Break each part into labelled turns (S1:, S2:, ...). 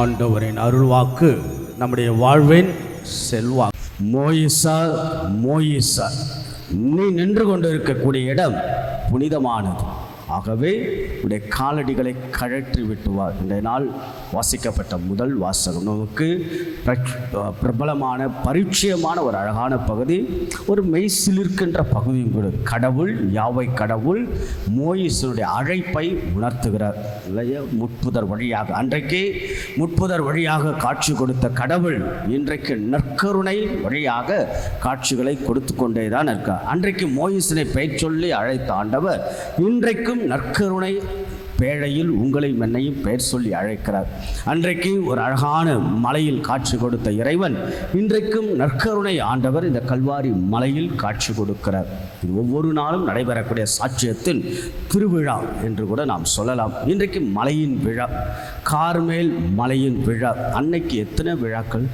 S1: ஆண்டவரின் அருள்வாக்கு நம்முடைய வாழ்வின் செல்வாக்கு. மோயிசா மோயிசா நீ நின்று கொண்டிருக்கக்கூடிய இடம் புனிதமானது. ஆகவே உடைய காலடிகளை கழற்றி விட்டுவார். இந்த நாள் வாசிக்கப்பட்ட முதல் வாசகம். நமக்கு பிரபலமான பரிச்சயமான ஒரு அழகான பகுதி ஒரு மெய்சிலிருக்கின்ற பகுதியும் கூட. கடவுள் யாவை கடவுள் மோயிசனுடைய அழைப்பை உணர்த்துகிறார். இல்லையா? முட்புதர் வழியாக. அன்றைக்கே முட்புதர் வழியாக காட்சி கொடுத்த கடவுள் இன்றைக்கு நற்கருணை வழியாக காட்சிகளை கொடுத்து கொண்டே தான் இருக்கார். அன்றைக்கு மோயிசனை பெயர் சொல்லி அழைத்த ஆண்டவர் இன்றைக்கும் நற்கருணை பேழையில் உங்களையும் என்னையும் பெயர் சொல்லி அழைக்கிறார். அன்றைக்கு ஒரு அழகான மலையில் காட்சி கொடுத்த இறைவன் இன்றைக்கும் நற்கருணை ஆண்டவர் இந்த கல்வாரி மலையில் காட்சி கொடுக்கிறார். இது ஒவ்வொரு நாளும் நடைபெறக்கூடிய சாட்சியத்தின் திருவிழா என்று கூட நாம் சொல்லலாம். இன்றைக்கு மலையின் விழா கார்மேல் மலையின் விழா. அன்னைக்கு எத்தனை விழாக்கள்?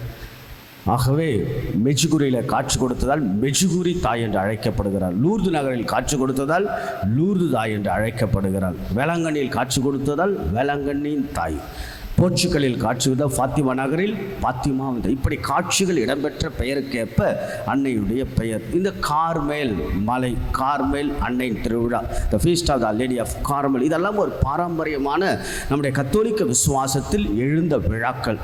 S1: ஆகவே மெஜுகுரியில் காட்சி கொடுத்ததால் மெஜுகுரி தாய் என்று அழைக்கப்படுகிறார். லூர்து நகரில் காட்சி கொடுத்ததால் லூர்து தாய் என்று அழைக்கப்படுகிறார். வேளாங்கண்ணியில் காட்சி கொடுத்ததால் வேளாங்கண்ணியின் தாய். போர்ச்சுகலில் காட்சி கொடுத்த ஃபாத்திமா நகரில் பாத்திமா வந்து இப்படி காட்சிகள் இடம்பெற்ற பெயருக்கேற்ப அன்னையுடைய பெயர். இந்த கார்மேல் மலை கார்மேல் அன்னையின் திருவிழா the feast of the lady of Carmel இதெல்லாம் ஒரு பாரம்பரியமான நம்முடைய கத்தோலிக்க விசுவாசத்தில் எழுந்த விழாக்கள்.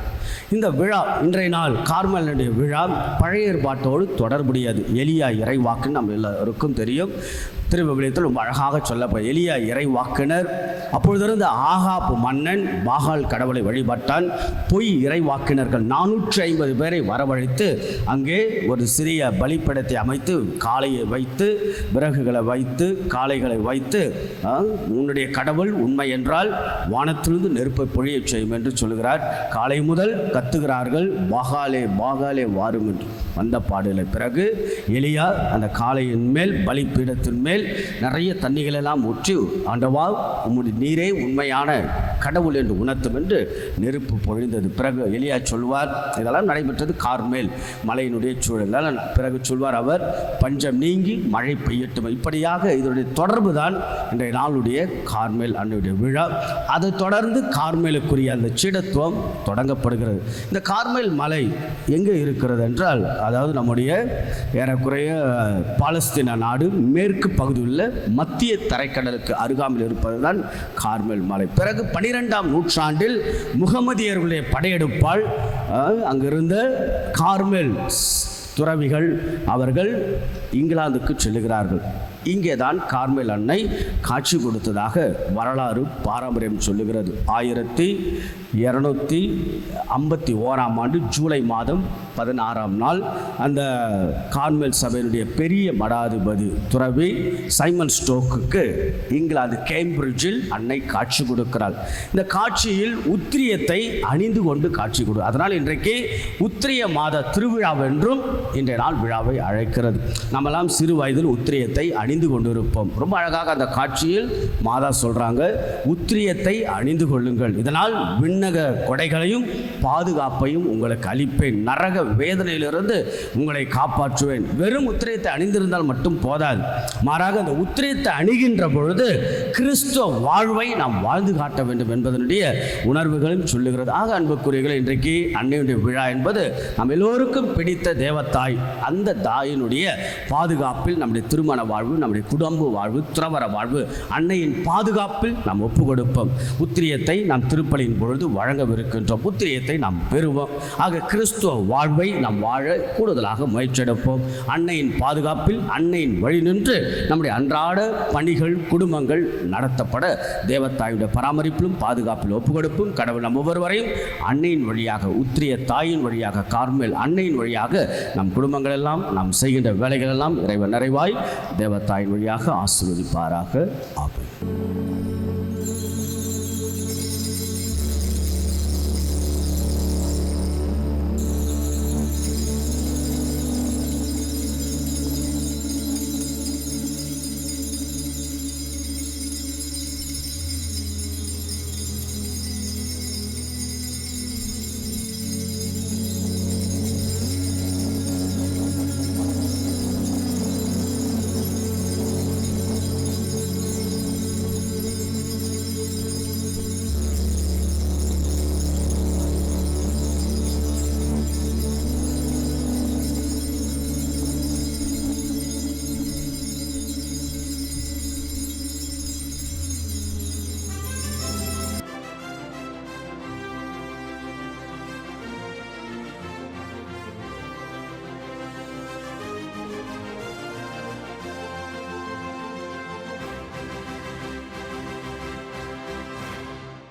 S1: இந்த விழா இன்றைய நாள் கார்மலுடைய விழா பழைய ஏற்பாட்டோடு தொடர்புடையது. எலியா இறைவாக்குன்னு நம்ம எல்லாருக்கும் தெரியும். திருவிவிலியத்தில் ரொம்ப அழகாக சொல்லப்படும் எலியா இறைவாக்கினர். அப்பொழுதிருந்த ஆகாப் மன்னன் பாகால் கடவுளை வழிபட்டான். பொய் இறைவாக்கினர்கள் நானூற்றி ஐம்பது பேரை வரவழைத்து அங்கே ஒரு சிறிய பலிப்படத்தை அமைத்து காளையை வைத்து விறகுகளை வைத்து காளைகளை வைத்து உன்னுடைய கடவுள் உண்மை என்றால் வானத்திலிருந்து நெருப்பை பொழிய செய்யும் என்று சொல்கிறார் காலை முதல் கத்துகிறார்கள் பாகாலே பாகாலே வாரும் என்று. வந்த பாடலை பிறகு எளியா அந்த காளையின் மேல் பலிப்பீடத்தின் மேல் நிறைய தண்ணிகளெல்லாம் ஊற்றி ஆண்டவா உம்முடைய நீரே உண்மையான கடவுள் என்று உணர்த்தும் என்று நெருப்பு பொழிந்தது. பிறகு எளியா சொல்வார் இதெல்லாம் நடைபெற்றது கார்மேல் மலையினுடைய சூழல். பிறகு சொல்வார் அவர் பஞ்சம் நீங்கி மழை பெய்யட்டும். இப்படியாக இதனுடைய தொடர்பு தான் இன்றைய நாளுடைய கார்மேல் அன்னையுடைய விழா. அதை தொடர்ந்து கார்மேலுக்குரிய அந்த சீடத்துவம் தொடங்கப்படுகிறது. இந்த கார்மேல் மலை எங்கே இருக்கிறது என்றால் அதாவது நம்முடைய ஏறக்குறைய பாலஸ்தீன நாடு மேற்கு பகுதியில் மத்திய தரைக்கடலுக்கு அருகாமையில் இருப்பதுதான் கார்மேல் மலை. பிறகு பனிரெண்டாம் நூற்றாண்டில் முகமதியர்களுடைய படையெடுப்பால் அஹ், அங்கிருந்த கார்மேல் துறவிகள் அவர்கள் இங்கிலாந்துக்கு செல்லுகிறார்கள். இங்கே தான் கார்மேல் அன்னை காட்சி கொடுத்ததாக வரலாறு பாரம்பரியம் சொல்லுகிறது. ஆயிரத்தி இரநூத்தி ஐம்பத்தி ஓராம் ஆண்டு ஜூலை மாதம் பதினாறாம் நாள் அந்த கார்மேல் சபையினுடைய பெரிய மடாதிபதி துறவி சைமன் ஸ்டோக்குக்கு இங்கிலாந்து கேம்பிரிட்ஜில் அன்னை காட்சி கொடுக்கிறாள். இந்த காட்சியில் உத்திரியத்தை அணிந்து கொண்டு காட்சி கொடு. அதனால் இன்றைக்கு உத்திரிய மாத திருவிழாவென்றும் இன்றைய நாள் விழாவை அழைக்கிறது. நாமெல்லாம் சிறு வயதில் உத்திரியத்தை அணிந்து கொண்டிருப்போம். ரொம்ப அழகாக அந்த காட்சியில் மாதா சொல்கிறாங்க உத்திரியத்தை அணிந்து கொள்ளுங்கள். இதனால் விண்ணக கொடைகளையும் பாதுகாப்பையும் உங்களுக்கு அளிப்பேன். நரக வேதனையிலிருந்து உங்களை காப்பாற்றுவேன். வெறும் உத்திரியத்தை அணிந்திருந்தால் மட்டும் போதாது. மாறாக அந்த உத்திரியத்தை அணிகின்ற பொழுது கிறிஸ்துவ வாழ்வை நாம் வாழ்ந்து காட்ட வேண்டும் என்பதனுடைய உணர்வுகளும் சொல்லுகிறது. ஆக அன்புக்குரியர்கள் இன்றைக்கு அன்னையுடைய விழா என்பது நம் எல்லோருக்கும் பிடித்த தேவத்தாய் அந்த தாயினுடைய பாதுகாப்பில் நம்முடைய திருமண வாழ்வு நம்முடைய குடும்ப வாழ்வு துறவர வாழ்வு அன்னையின் பாதுகாப்பில் நாம் ஒப்பு கொடுப்போம் உத்திரியத்தை நாம் திருப்பலியின் பொழுது வழங்கவிருக்கின்றோம். உத்திரியத்தை நாம் பெறுவோம். ஆக கிறிஸ்துவ வாழ்வை நாம் வாழ கூடுதலாக முயற்சியெடுப்போம். அன்னையின் பாதுகாப்பில் அன்னையின் வழி நின்று நம்முடைய அன்றாட பணிகள் குடும்பங்கள் நடத்தப்பட தேவத்தாயுடைய பராமரிப்பிலும் பாதுகாப்பில் ஒப்புக்கொடுப்பும். கடவுள் நம் ஒவ்வொருவரையும் அன்னையின் வழியாக உத்திரிய தாயின் வழியாக கார்மேல் அன்னையின் வழியாக நம் குடும்பங்கள் எல்லாம் நாம் செய்கின்ற வேலைகள் எல்லாம் இறைவன் நிறைவாய் தேவத்தாயின் வழியாக ஆசிர்வதிப்பாராக. ஆகும்